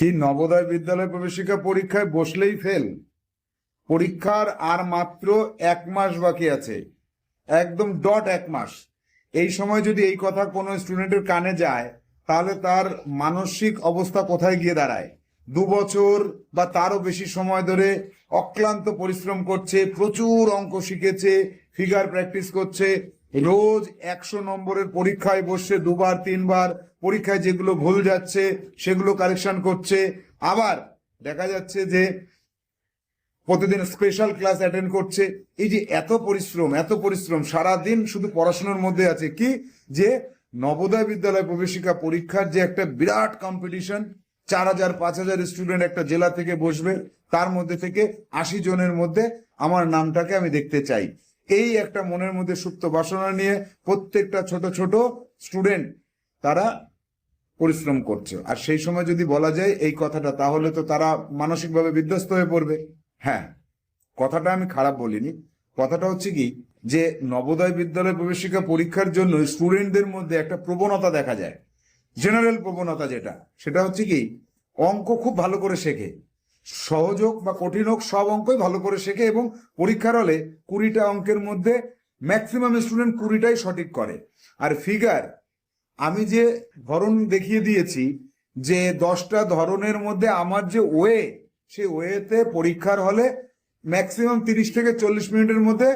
কি নবোদয় বিদ্যালয় প্রবেশিকা পরীক্ষায় বসলেই ফেল পরীক্ষার আর মাত্র এক মাস বাকি আছে। একদম ডট এক মাস। এই সময় যদি এই কথা কোনো স্টুডেন্টের কানে যায়, তাহলে তার মানসিক অবস্থা কোথায় গিয়ে দাঁড়ায়? দু বছর বা তারও বেশি সময় ধরে অক্লান্ত পরিশ্রম করছে, প্রচুর অঙ্ক শিখেছে ফিগার প্র্যাকটিস করছে রোজ একশো নম্বরের পরীক্ষায় বসছে, দুবার, তিনবার, পরীক্ষায় যেগুলো ভুল যাচ্ছে সেগুলো কারেকশন করছে। আবার দেখা যাচ্ছে যে প্রতিদিন স্পেশাল ক্লাস অ্যাটেন্ড করছে। এই যে এত পরিশ্রম এত পরিশ্রম, সারাদিন শুধু পড়াশোনার মধ্যে আছে। কি? যে নবোদয় বিদ্যালয় প্রবেশিকা পরীক্ষার যে একটা বিরাট কম্পিটিশন চার হাজার, পাঁচ হাজার স্টুডেন্ট একটা জেলা থেকে বসবে, তার মধ্যে থেকে আশি জনের মধ্যে আমার নামটাকে আমি দেখতে চাই। এই একটা মনের মধ্যে সুপ্ত বাসনা নিয়ে প্রত্যেকটা ছোট ছোট স্টুডেন্ট তারা পরিশ্রম করছে। আর সেই সময় যদি বলা যায় এই কথাটা, তাহলে তো তারা মানসিকভাবে বিধ্বস্ত হয়ে পড়বে। হ্যাঁ কথাটা আমি খারাপ বলিনি। কথাটা হচ্ছে কি যে নবোদয় বিদ্যালয় প্রবেশিকা পরীক্ষার জন্য স্টুডেন্টদের মধ্যে একটা প্রবণতা দেখা যায়। জেনারেল প্রবণতা যেটা, সেটা হচ্ছে কি অঙ্ক খুব ভালো করে শেখে। হোক বা কঠিন হোক, সব অঙ্কই ভালো করে শেখে এবং পরীক্ষার হলে কুড়িটা অঙ্কের মধ্যে ম্যাক্সিমাম স্টুডেন্ট কুড়িটাই সঠিক করে। আর ফিগার আমি যে ধরন দেখিয়ে দিয়েছি যে দশটা ধরনের মধ্যে আমার যে ওয়ে, সেই ওয়েতে পরীক্ষার হলে ম্যাক্সিমাম তিরিশ থেকে চল্লিশ মিনিটের মধ্যে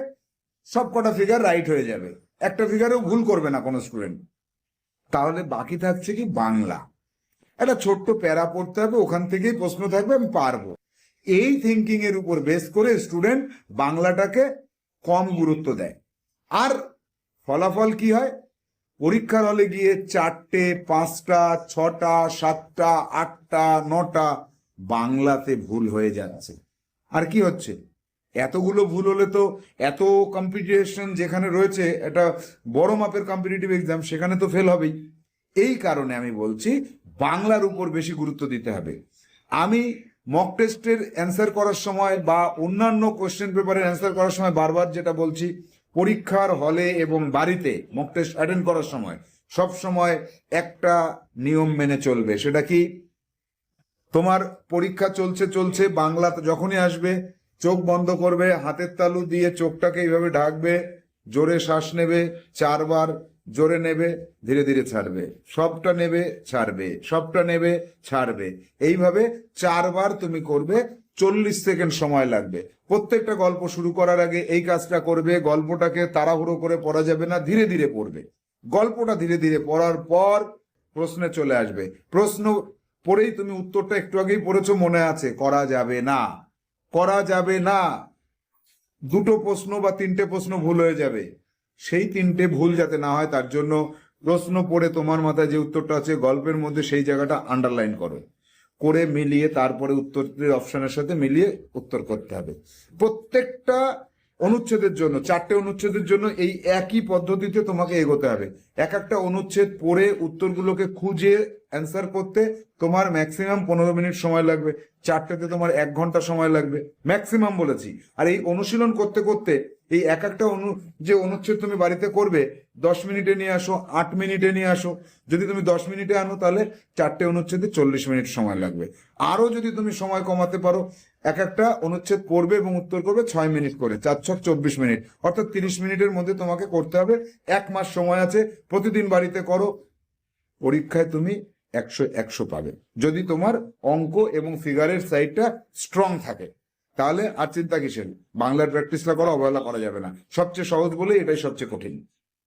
সব কটা ফিগার রাইট হয়ে যাবে। একটা ফিগারেও ভুল করবে না কোনো স্টুডেন্ট তাহলে বাকি থাকছে কি বাংলা। একটা ছোট্ট প্যারা পড়তে হবে, ওখান থেকেই প্রশ্ন থাকবে, আমি পারব। এই থিঙ্কিং এর উপর বেস করে স্টুডেন্ট বাংলাটাকে কম গুরুত্ব দেয়। আর ফলাফল কি হয়? পরীক্ষার হলে গিয়ে চারটে, পাঁচটা, ছটা, সাতটা, আটটা, নটা বাংলাতে ভুল হয়ে যাচ্ছে। আর কি হচ্ছে? এতগুলো ভুল হলে তো এত কম্পিটিশন যেখানে রয়েছে, একটা বড় মাপের কম্পিটিটিভ এক্সাম সেখানে তো ফেল হবেই। এই কারণে আমি বলছি বাংলার উপর বেশি গুরুত্ব দিতে হবে। আমি মক টেস্টের অ্যান্সার করার সময় বা অন্যান্য কোশ্চেন পেপারের অ্যান্সার করার সময় বারবার যেটা বলছি, পরীক্ষার হলে এবং বাড়িতে মক টেস্ট অ্যাটেন্ড করার সময় সব সময় একটা নিয়ম মেনে চলবে। সেটা কি? তোমার পরীক্ষা চলছে চলছে, বাংলা যখনই আসবে, চোখ বন্ধ করবে, হাতের তালু দিয়ে চোখটাকে এইভাবে ঢাকবে, জোরে শ্বাস নেবে, চারবার জোরে নেবে, ধীরে ধীরে ছাড়বে। সবটা নেবে, ছাড়বে। সবটা নেবে, ছাড়বে। এইভাবে চারবার তুমি করবে, চল্লিশ সেকেন্ড সময় লাগবে। প্রত্যেকটা গল্প শুরু করার আগে এই কাজটা করবে, গল্পটাকে তাড়াহুড়ো করে পড়া যাবে না, ধীরে ধীরে পড়বে। গল্পটা ধীরে ধীরে পড়ার পর প্রশ্নে চলে আসবে। প্রশ্ন পড়েই তুমি উত্তরটা একটু আগেই পড়েছো, মনে আছে, করা যাবে না। করা যাবে না। দুটো প্রশ্ন বা তিনটে প্রশ্ন ভুল হয়ে যাবে। সেই তিনটে ভুল যাতে না হয়, তার জন্য প্রশ্ন পড়ে তোমার মাথায় যে উত্তরটা আছে, গল্পের মধ্যে সেই জায়গাটা আন্ডারলাইন করো। করে মিলিয়ে তারপরে উত্তরের অপশনের সাথে মিলিয়ে উত্তর করতে হবে। প্রত্যেকটা অনুচ্ছেদের জন্য, চারটে অনুচ্ছেদের জন্য এই একই পদ্ধতিতে তোমাকে এগোতে হবে। এক একটা অনুচ্ছেদ পড়ে উত্তরগুলোকে খুঁজে অ্যান্সার করতে তোমার ম্যাক্সিমাম পনেরো মিনিট সময় লাগবে। চারটেতে তোমার এক ঘণ্টা সময় লাগবে। ম্যাক্সিমাম বলেছি। আর এই অনুশীলন করতে করতে এই এক একটা অনু, যে অনুচ্ছেদ তুমি বাড়িতে করবে, দশ মিনিটে নিয়ে আসো, আট মিনিটে নিয়ে আসো, যদি তুমি দশ মিনিটে আনো তাহলে চারটে অনুচ্ছেদে চল্লিশ মিনিট সময় লাগবে। আরও যদি তুমি সময় কমাতে পারো, এক একটা অনুচ্ছেদ পড়বে এবং উত্তর করবে ছয় মিনিট করে, চার ছক চব্বিশ মিনিট। অর্থাৎ তিরিশ মিনিটের মধ্যে তোমাকে করতে হবে, এক মাস সময় আছে, প্রতিদিন বাড়িতে করো, পরীক্ষায় তুমি একশো একশো পাবে। যদি তোমার অঙ্ক এবং ফিগারের সাইডটা স্ট্রং থাকে। তাহলে আর চিন্তা কিসের? বাংলার প্র্যাকটিসটা করা, অবহেলা করা যাবে না। সবচেয়ে সহজ বলে এটাই সবচেয়ে কঠিন।